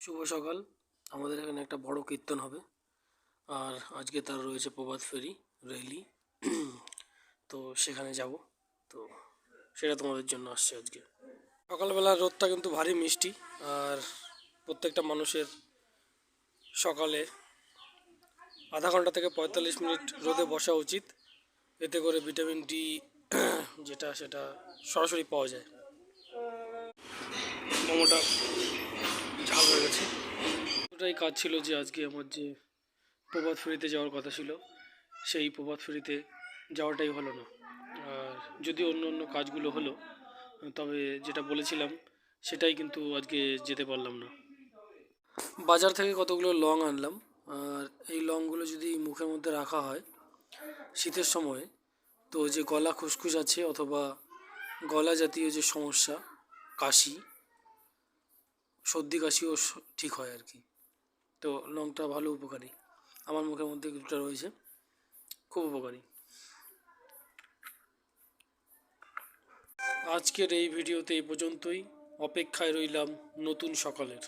শুভ সকাল। আমাদের এখানে একটা বড় কীর্তন হবে। আর আজকে তার রয়েছে প্রভাত ফেরি র্যালি তো সেখানে যাব। তো সেটা তোমাদের জন্য আসছে আজকে। সকালবেলা রোদটা কিন্তু ভারী মিষ্টি। আর প্রত্যেকটা মানুষের সকালে আধা ঘণ্টা থেকে পঁয়তাল্লিশ মিনিট রোদে বসা উচিত। এতে করে ভিটামিন ডি যেটা সেটা সরাসরি পাওয়া যায়। মোমোটা ঝাল হয়ে গেছে। ওটাই কাজ ছিল যে আজকে আমার যে প্রভাত ফেরিতে যাওয়ার কথা ছিল, সেই প্রভাত ফেরিতে যাওয়াটাই হলো না। আর যদি অন্য অন্য কাজগুলো হলো, তবে যেটা বলেছিলাম, সেটাই কিন্তু আজকে যেতে পারলাম না। বাজার থেকে কতগুলো লং আনলাম, আর এই লংগুলো যদি মুখের মধ্যে রাখা হয় শীতের সময়, তো যে গলা খুসখুস আছে অথবা গলা জাতীয় যে সমস্যা, কাশি সর্দি কাশিও ঠিক হয় আর কি। তো লংটা ভালো উপকারী। আমার মুখের মধ্যে কিছুটা রয়েছে। খুব উপকারী। আজকের এই ভিডিওতে এই পর্যন্তই। অপেক্ষায় রইলাম নতুন সকালের।